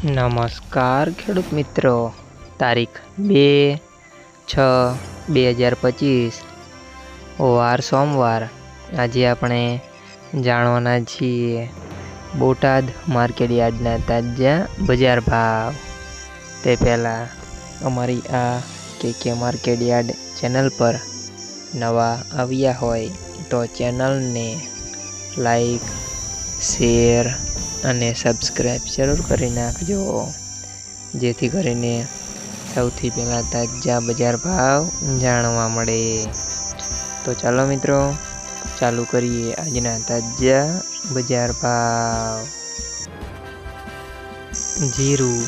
નમસ્કાર, ખેડૂત મિત્રો. તારીખ બે છ બે હજાર પચીસ. વાર સોમવાર. આજે આપણે જાણવાના છીએ બોટાદ માર્કેટ યાર્ડના તાજા બજાર ભાવ. તે પહેલાં અમારી આ કે કે માર્કેટ યાર્ડ ચેનલ પર નવા આવ્યા હોય તો ચેનલને લાઈક, શેર અને સબસ્ક્રાઈબ જરૂર કરી નાખજો. જેથી કરીને સૌથી પહેલાં તાજા બજાર ભાવ જાણવા મળે. તો ચાલો મિત્રો, ચાલુ કરીએ આજના તાજા બજાર ભાવ. જીરું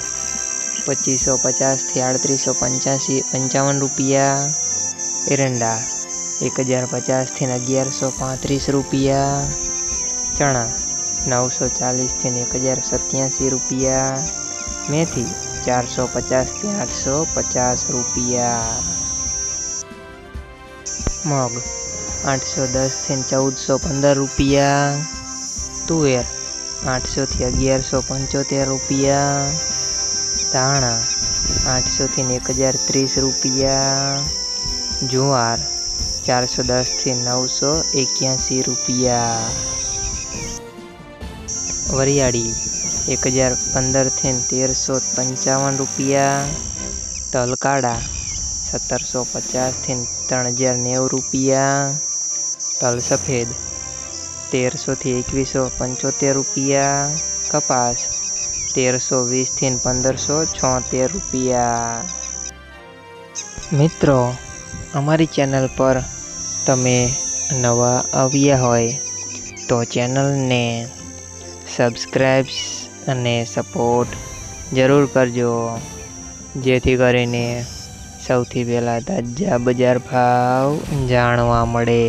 પચીસો પચાસથી આડત્રીસો પંચ્યાસી, પંચાવન રૂપિયા. એરંડા એક હજાર પચાસથી અગિયારસો પાંત્રીસ રૂપિયા. ચણા નવસો ચાલીસથી એક હજાર સત્યાસી રૂપિયા. મેથી ચારસો પચાસથી આઠસો પચાસ રૂપિયા. મગ આઠસો દસથી ચૌદસો પંદર રૂપિયા. તુવેર આઠસોથી અગિયારસો પંચોતેર રૂપિયા. ધાણા આઠસોથી એક હજાર ત્રીસ રૂપિયા. જુવાર ચારસો દસથી નવસો એક્યાસી રૂપિયા. વરિયાળી એક હજાર પંદરથી તેરસો પંચાવન રૂપિયા. તલકાડા સત્તરસો પચાસથી ત્રણ હજાર નેવું રૂપિયા. તલ સફેદ તેરસોથી એકવીસો પંચોતેર રૂપિયા. કપાસ તેરસો વીસથી પંદરસો છોતેર રૂપિયા. મિત્રો, અમારી ચેનલ પર તમે નવા આવ્યા હોય તો ચેનલને સબસ્ક્રાઈબ અને સપોર્ટ જરૂર કરજો. જેથી કરીને સૌથી પહેલાં તાજા બજાર ભાવ જાણવા મળે.